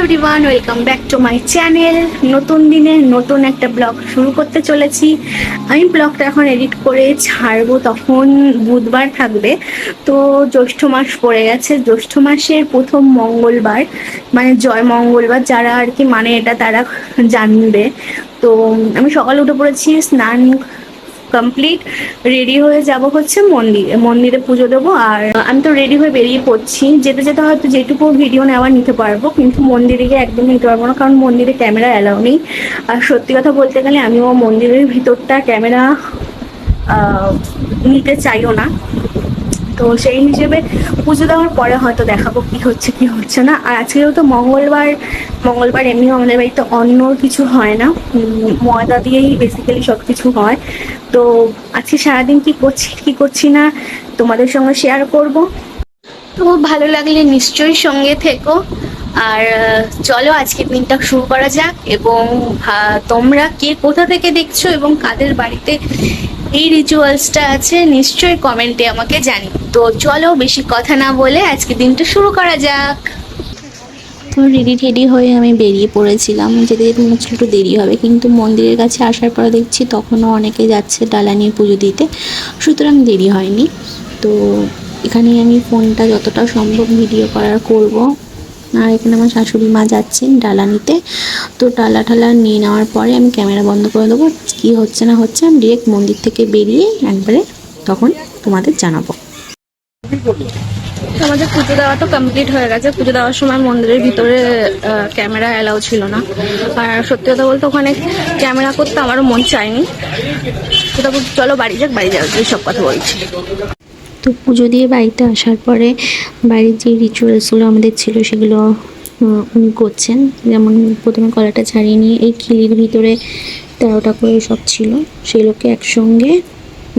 Everyone welcome back to my channel নতুন দিনে নতুন একটা ব্লগ শুরু করতে চলেছি। আমি ব্লগটা এখন এডিট করে ছাড়বো তখন বুধবার থাকবে। তো জ্যৈষ্ঠ মাস পড়ে গেছে। জ্যৈষ্ঠ মাসের প্রথম মঙ্গলবার মানে জয় মঙ্গলবার যারা আর কি মানে এটা তারা জানবে। তো আমি সকালে উঠে পড়েছি, স্নান কমপ্লিট রেডি হয়ে যাব হচ্ছে মন্দিরে মন্দিরে পুজো দেবো। আর আমি তো রেডি হয়ে বেরিয়ে পড়ছি। যেতে যেতে হয়তো যেটুকু ভিডিও নেওয়া নিতে পারব, কিন্তু মন্দিরে গিয়ে একদম নিতে পারব না, কারণ মন্দিরে ক্যামেরা অ্যালাউ নেই। আর সত্যি কথা বলতে গেলে আমিও মন্দিরের ভিতরটা ক্যামেরা নিতে চাইও না। তো সেই হিসেবে পুজো দেওয়ার পরে হয়তো দেখাবো কি হচ্ছে কি হচ্ছে না। আর আজকেও তো মঙ্গলবার মঙ্গলবার এমনিও আমাদের বাড়িতে অন্য কিছু হয় না। ময়দা দিয়েই বেসিক্যালি সব কিছু হয়। তো আজকে সারাদিন কি করছি কি করছি না, তোমাদের সঙ্গে শেয়ার করব। তো ভালো লাগলে নিশ্চয়ই সঙ্গে থেকো। আর, চলো আজকের দিনটা শুরু করা যাক এবং তোমরা কে কোথা থেকে দেখছ এবং কাদের বাড়িতে এই রিচুয়ালসটা আছে, নিশ্চয়ই কমেন্টে আমাকে জানি তো চলো বেশি কথা না বলে আজকে দিনটা শুরু করা যাক। রেডি টেডি হয়ে আমি বেরিয়ে পড়েছিলাম। যেতে যেতে মনে হচ্ছিল একটু দেরি হবে, কিন্তু মন্দিরের কাছে আসার পর দেখছি তখনও অনেকে যাচ্ছে ডালা নিয়ে পুজো দিতে। সুতরাং দেরি হয়নি। তো এখানে আমি ফোনটা যতটা সম্ভব ভিডিও করার করব। আর এখানে আমার শাশুড়ি মা যাচ্ছেন ডালা নিতে। তো ডালা ঠালা নিয়ে নেওয়ার পরে আমি ক্যামেরা বন্ধ করে দেবো। কী হচ্ছে না হচ্ছে আমি ডিরেক্ট মন্দির থেকে বেরিয়ে একবারে তখন তোমাদের জানাব। আমাদের পুজো দেওয়া তো কমপ্লিট হয়ে গেছে। পুজো দেওয়ার সময় মন্দিরের ভিতরে ক্যামেরা অ্যালাউ ছিল না। আর সত্যি কথা বলতে ওখানে ক্যামেরা করতে আমারও মন চায়নি। চলো, বাড়ি যাক বাড়ি যাক সব কথা বলছি। তো পুজো দিয়ে বাড়িতে আসার পরে বাড়ির যে রিচুয়ালসগুলো আমাদের ছিল সেগুলো উনি করছেন। যেমন প্রথমে কলাটা ছাড়িয়ে নিয়ে এই খিলির ভিতরে তেরোটা করে সব ছিল। সেগুলোকে একসঙ্গে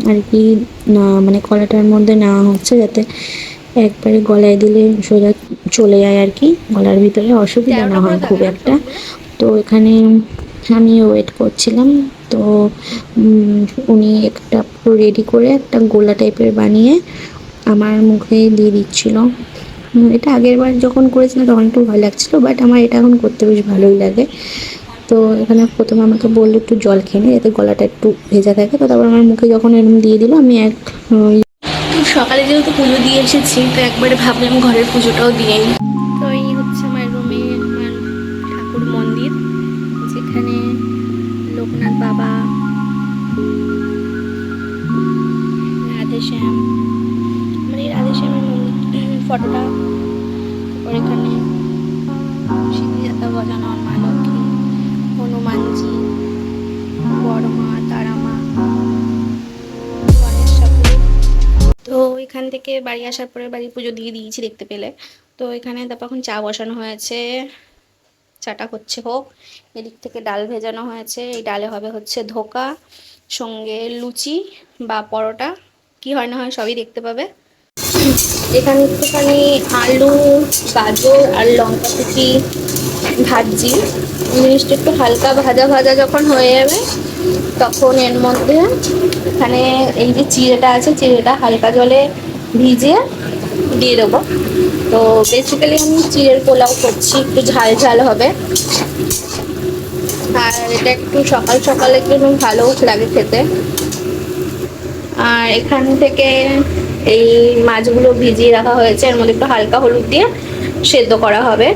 আর কি না- মানে কলাটার মধ্যে নেওয়া হচ্ছে যাতে একবারে গলায় দিলে সোজা চলে যায় আর কি, গলার ভিতরে অসুবিধা না হয় খুব একটা। তো এখানে আমি ওয়েট করছিলাম, তো উনি একটা রেডি করে একটা গোলা টাইপের বানিয়ে আমার মুখে দিয়ে দিচ্ছিল। এটা আগের বার যখন করেছিলাম তখন একটু ভয় লাগছিল বাট আমার এটা এখন করতে বেশ ভালোই লাগে। তো এখানে প্রথমে আমাকে বলল একটু জল খেয়ে নে যাতে গলাটা একটু ভেজা থাকে। তো তারপর আমার মুখে যখন এরকম দিয়ে দিল, আমি এক তো সকালে যেহেতু পুজো দিয়ে এসেছি, তো একবারে ভাবলাম ঘরের পুজোটাও দিয়ে নিই তো এই হচ্ছে আমার রুমে আমার ঠাকুর মন্দির, যেখানে লোকনাথ বাবা, রাধেশ্যাম মানে রাধেশ্যামের মন্দির, ফটোটা এখানে সিদ্ধিদাতা গজানন, মা লক্ষ্মী হনুমানজি বড় মা তারা মা তো এখান থেকে বাড়ি আসার পরে বাড়ি পুজো দিয়ে দিয়েছি দেখতে পেলে। তো এখানে তারপর এখন চা বসানো হয়েছে, চাটা হচ্ছে হোক। এদিক থেকে ডাল ভেজানো হয়েছে, এই ডালে হবে হচ্ছে ধোকা, সঙ্গে লুচি বা পরোটা। কি হয় না হয় সবই দেখতে পাবে। এখানে একটুখানি আলু, গাজর আর লঙ্কা কুচি ভাজি জিনিসটা একটু হালকা ভাজা ভাজা যখন হয়ে যাবে, তখন এর মধ্যে এখানে এই যে চিড়েটা আছে, চিড়েটা হালকা জলে ভিজিয়ে দিয়ে দেবো। তো বেসিক্যালি আমি চিড়ের পোলাও করছি, একটু ঝাল ঝাল হবে। আর এটা একটু সকাল সকালে একটু ভালো লাগে খেতে। আর এখান থেকে এই মাছগুলো ভিজিয়ে রাখা হয়েছে। এর মধ্যে একটু হালকা হলুদ দিয়ে সেদ্ধ করা হবে।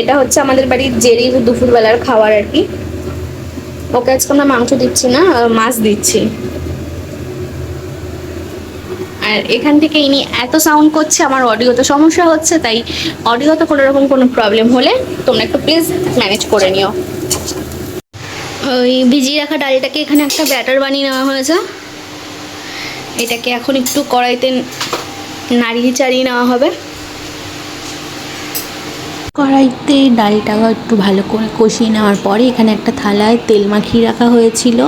এটা হচ্ছে আমাদের বাড়ির জেরির দুপুরবেলার খাবার আর কি। ওকে, আজকে আমরা মাংস দিচ্ছি না মাছ দিচ্ছি। আর এখান থেকে ইনি এত সাউন্ড করছে, আমার অডিওতে সমস্যা হচ্ছে, তাই অডিওতে কোনো রকম কোনো প্রবলেম হলে তোমরা একটু প্লিজ ম্যানেজ করে নিও। ওই ভিজিয়ে রাখা ডালটাকে এখানে একটা ব্যাটার বানিয়ে নেওয়া হয়েছে। এটাকে এখন একটু কড়াইতে নাড়িয়ে চাড়িয়ে নেওয়া হবে। কড়াইতে ডালটা একটু ভালো করে কষিয়ে নেওয়ার পরে এখানে একটা থালায় তেল মাখিয়ে রাখা হয়েছিল।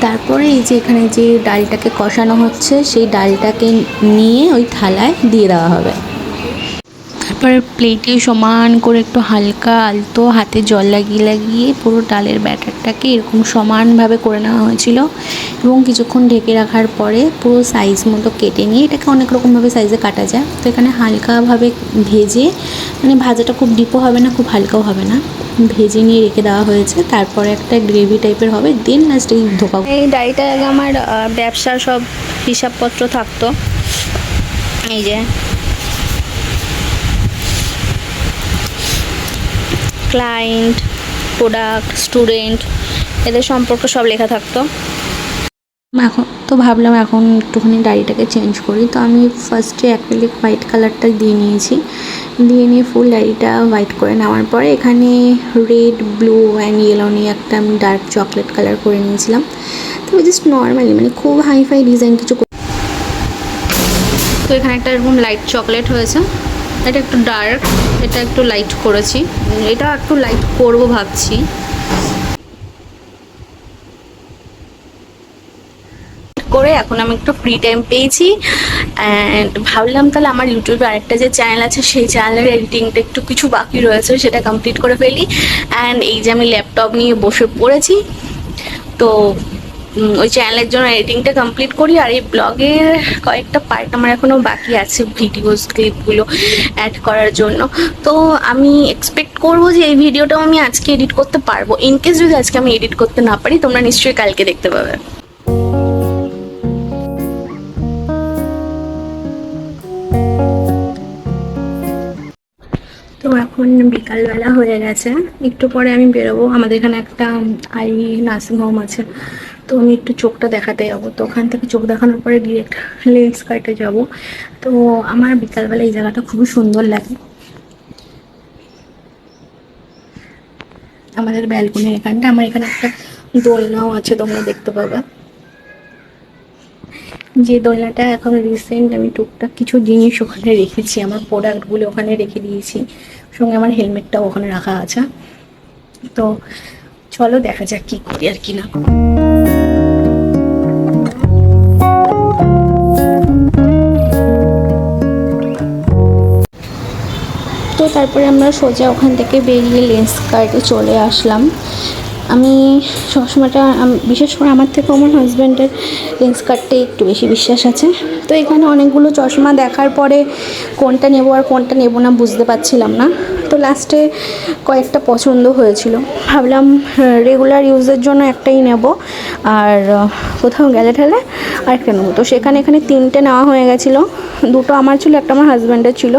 তারপরে এই যে এখানে যে ডালটাকে কষানো হচ্ছে, সেই ডালটাকে নিয়ে ওই থালায় দিয়ে দেওয়া হবে। তারপরে প্লেটে সমান করে একটু হালকা আলতো হাতে জল লাগিয়ে লাগিয়ে পুরো ডালের ব্যাটারটাকে এরকম সমানভাবে করে নেওয়া হয়েছিল এবং কিছুক্ষণ ঢেকে রাখার পরে পুরো সাইজ মতো কেটে নিয়ে এটাকে অনেক রকমভাবে সাইজে কাটা যায়। তো এখানে হালকাভাবে ভেজে মানে ভাজাটা খুব ডিপও হবে না, খুব হালকাও হবে না, ভেজে নিয়ে রেখে দেওয়া হয়েছে। তারপরে একটা গ্রেভি টাইপের হবে দেন লাস্টে ধোকা এই ডায়েরিটা আগে আমার ব্যবসার সব হিসাবপত্র থাকতো। এই যে ক্লায়েন্ট প্রোডাক্ট স্টুডেন্ট এদের সম্পর্কে সব লেখা থাকতো। এখন তো ভাবলাম এখন একটুখানি ডায়েরিটাকে চেঞ্জ করি। তো আমি ফার্স্টে অ্যাক্রিলিক হোয়াইট কালারটা দিয়ে নিয়েছি। দিয়ে নিয়ে ফুল ডায়েরিটা হোয়াইট করে নেওয়ার পরে এখানে রেড ব্লু অ্যান্ড ইয়েলো নিয়ে একটা আমি ডার্ক চকলেট কালার করে নিয়েছিলাম। তো জাস্ট নর্মালি মানে খুব হাই ফাই ডিজাইন কিছু তো এখানে একটা এরকম লাইট চকলেট হয়েছে। এটা একটু ডার্ক এটা একটু লাইট করেছি। এটা একটু লাইট করব ভাবছি। করে এখন আমি একটু ফ্রি টাইম পেয়েছি। অ্যান্ড ভাবলাম তাহলে আমার ইউটিউবে আরেকটা যে চ্যানেল আছে, সেই চ্যানেলের এডিটিংটা একটু কিছু বাকি রয়েছে, সেটা কমপ্লিট করে ফেলি। অ্যান্ড এই যে আমি ল্যাপটপ নিয়ে বসে পড়েছি, তো ওই চ্যানেলের জন্য এডিটিংটা কমপ্লিট করি আর এই ব্লগের কয়েকটা পার্ট আমার এখনও বাকি আছে ভিডিওস ক্লিপগুলো অ্যাড করার জন্য। তো আমি এক্সপেক্ট করব যে এই ভিডিওটাও আমি আজকে এডিট করতে পারব। ইন কেস যদি আজকে আমি এডিট করতে না পারি, তোমরা নিশ্চয়ই কালকে দেখতে পাবে। তো এখন বিকালবেলা হয়ে গেছে। একটু পরে আমি বেরোবো। আমাদের এখানে একটা আই নার্সিং হোম আছে। তো আমি একটু চোখটা দেখাতে যাব। তো ওখান থেকে চোখ দেখানোর পরে ডিরেক্ট লেন্স কাটে যাব। তো আমার বিকালবেলা এই জায়গাটা খুবই সুন্দর লাগে। আমাদের ব্যালকনির এখানটা। আমার এখানে একটা দোলনাও আছে, তোমরা দেখতে পাবে। যে দোলনাটা এখন রিসেন্ট আমি টুকটাক কিছু জিনিস ওখানে রেখেছি। আমার প্রোডাক্টগুলো ওখানে রেখে দিয়েছি। সঙ্গে আমার হেলমেটটাও ওখানে রাখা আছে। তো চলো দেখা যাক কি করি আর কি না তো তারপরে আমরা সোজা ওখান থেকে বেরিয়ে লেন্স কার্টে চলে আসলাম। আমি সবসময়টা বিশেষ করে আমার থেকে আমার হাজব্যান্ডের লেন্স কার্টে একটু বেশি বিশ্বাস আছে। তো এখানে অনেকগুলো চশমা দেখার পরে কোনটা নেব আর কোনটা নেব না বুঝতে পারছিলাম না। তো লাস্টে কয়েকটা পছন্দ হয়েছিল। ভাবলাম রেগুলার ইউজের জন্য একটাই নেব। আর কোথাও গেলে ঠেলে আরেকটা নেব। তো সেখানে, এখানে তিনটে নেওয়া হয়ে গেছিল। দুটো আমার ছিল, একটা আমার হাজব্যান্ডের ছিল।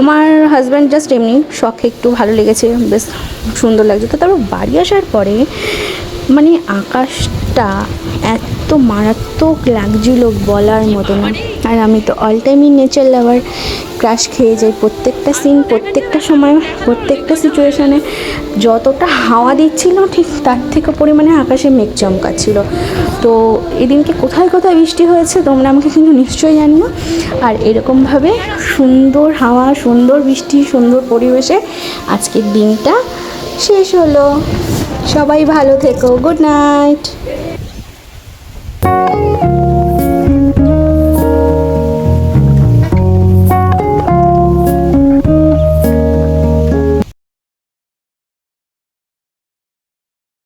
আমার হাজব্যান্ড জাস্ট এমনি শখে, একটু ভালো লেগেছে, বেশ সুন্দর লাগছে। তো তারপর বাড়ি আসার পরে মানে আকাশটা এত মারাত্মক লাগছিল বলার মতো না। আর আমি তো অল টাইমই নেচার লাভার ক্রাশ খেয়ে যাই। প্রত্যেকটা সিন প্রত্যেকটা সময়, প্রত্যেকটা সিচুয়েশানে যতটা হাওয়া দিচ্ছিল, ঠিক তার থেকে পরিমাণে আকাশে মেঘ চমকাচ্ছিল। তো এদিনকে কোথায় কোথায় বৃষ্টি হয়েছে, তোমরা আমাকে কিন্তু নিশ্চয়ই জানিও। আর এরকমভাবে সুন্দর হাওয়া, সুন্দর বৃষ্টি, সুন্দর পরিবেশে আজকের দিনটা শেষ হলো। সবাই ভালো থেকো গুড নাইট।